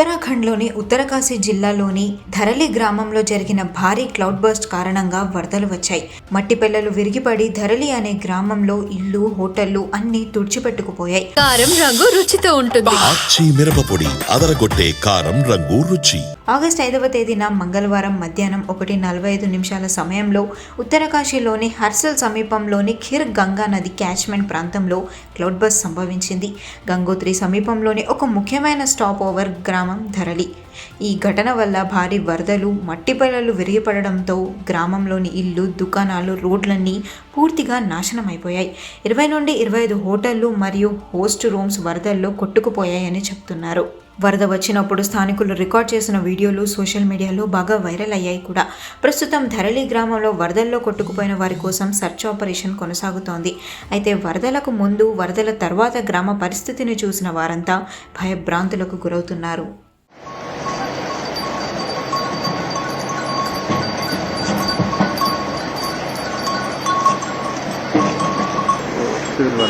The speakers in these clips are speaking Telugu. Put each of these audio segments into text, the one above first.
ఉత్తరాఖండ్లోని ఉత్తరకాశీ జిల్లాలోని ధరలి గ్రామంలో జరిగిన భారీ క్లౌడ్ బర్స్ట్ కారణంగా వరదలు వచ్చాయి. మట్టి పెల్లలు విరిగిపడి ధరలి అనే గ్రామంలో ఇల్లు హోటళ్ళు అన్నీ తుడిచిపెట్టుకుపోయాయి. కారం రంగు రుచితో ఉంటుంది. మిరపపొడి అదరగొట్టే కారం రంగు రుచి. ఆగస్టు ఐదవ తేదీన మంగళవారం మధ్యాహ్నం ఒకటి నలభై ఐదు నిమిషాల సమయంలో ఉత్తరకాశీలోని హర్సల్ సమీపంలోని ఖిర్ గంగా నది క్యాచ్మెంట్ ప్రాంతంలో క్లౌడ్ బస్ సంభవించింది. గంగోత్రి సమీపంలోని ఒక ముఖ్యమైన స్టాప్ ఓవర్ గ్రామం ధరలి. ఈ ఘటన వల్ల భారీ వరదలు మట్టి పిల్లలు విరిగిపడడంతో గ్రామంలోని ఇల్లు దుకాణాలు రోడ్లన్నీ పూర్తిగా నాశనం అయిపోయాయి ఇరవై నుండి ఇరవై ఐదు హోటళ్ళు మరియు హోస్ట్ రూమ్స్ వరదల్లో కొట్టుకుపోయాయని చెప్తున్నారు. వరద వచ్చినప్పుడు స్థానికులు రికార్డ్ చేసిన వీడియోలు సోషల్ మీడియాలో బాగా వైరల్ అయ్యాయి కూడా. ప్రస్తుతం ధరళి గ్రామంలో వరదల్లో కొట్టుకుపోయిన వారి కోసం సెర్చ్ ఆపరేషన్ కొనసాగుతోంది. అయితే వరదలకు ముందు వరదల తర్వాత గ్రామ పరిస్థితిని చూసిన వారంతా భయభ్రాంతులకు గురవుతున్నారు.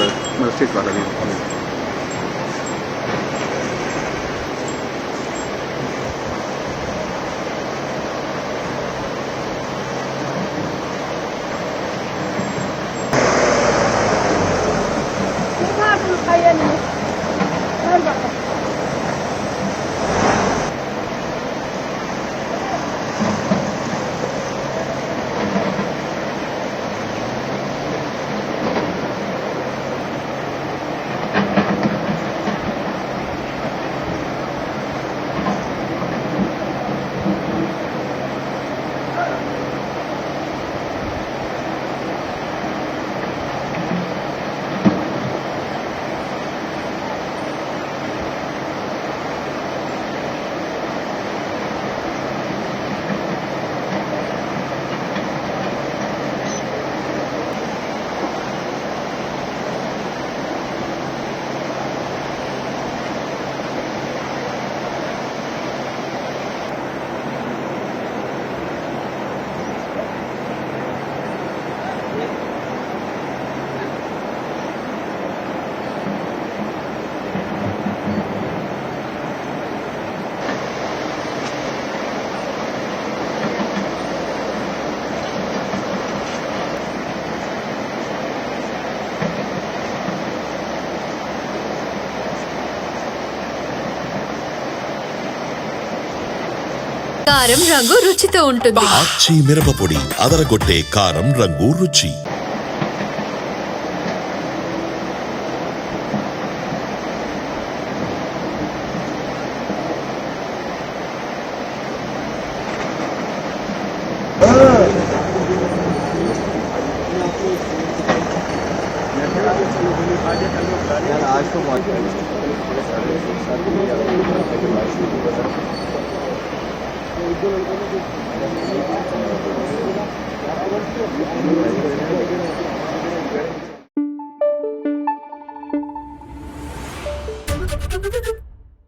mas umas vai dar ali. కారం రంగు రుచితో ఉంటుంది ఆచి మిరపపొడి అదరగొట్టే కారం రంగు రుచి यार आज तो बहुत Thank you.